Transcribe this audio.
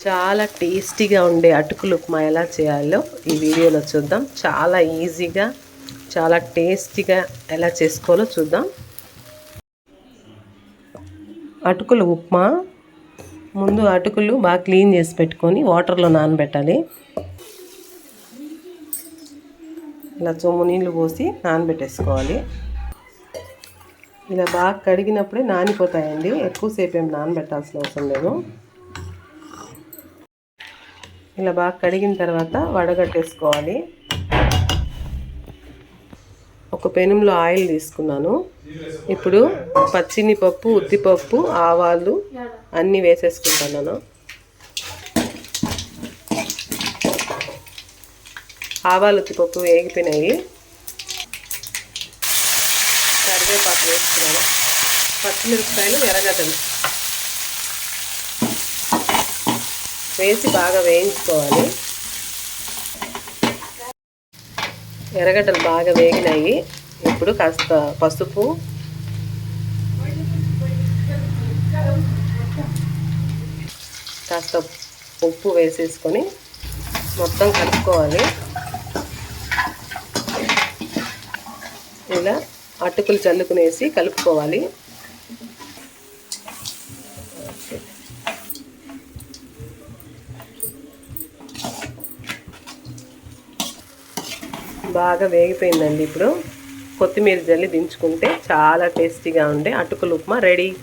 చాలా టేస్టీగా ఉండే అటుకులు ఉప్మా ఎలా చేయాలో ఈ వీడియోలో చూద్దాం. చాలా ఈజీగా చాలా టేస్టీగా ఎలా చేసుకోవాలో చూద్దాం. అటుకులు ఉప్మా. ముందు అటుకులు బాగా క్లీన్ చేసి పెట్టుకొని వాటర్లో నానబెట్టాలి. ఇలా చొమ్ము నీళ్ళు పోసి నానబెట్టేసుకోవాలి. ఇలా బాగా కడిగినప్పుడే నానిపోతాయండి. ఎక్కువసేపు ఏం నానబెట్టాల్సిన అవసరం లేదు. ఇలా బాగా కడిగిన తర్వాత వడగట్టేసుకోవాలి. ఒక పెనంలో ఆయిల్ తీసుకున్నాను. ఇప్పుడు పచ్చినిపప్పు ఉద్దిపప్పు ఆవాలు అన్నీ వేసేసుకుంటున్నాను. ఆవాలు ఉద్దిపప్పు వేగిపోయినాయి. కరివేపాకు వేసుకున్నాను. పచ్చిమిరపకాయలు ఎర్రగడ్డలు. వేసి బాగా వేయించుకోవాలి. ఎర్రగడ్డలు బాగా వేగినాయి. ఇప్పుడు కాస్త పసుపు. కాస్త ఉప్పు వేసేసుకొని మొత్తం కలుపుకోవాలి. ఇలా అటుకులు చల్లుకునేసి కలుపుకోవాలి. బాగా వేగిపోయిందండి ఇప్పుడు. కొత్తిమీర జల్లి దించుకుంటే చాలా టేస్టీగా ఉండే అటుకులు ఉప్మా రెడీ.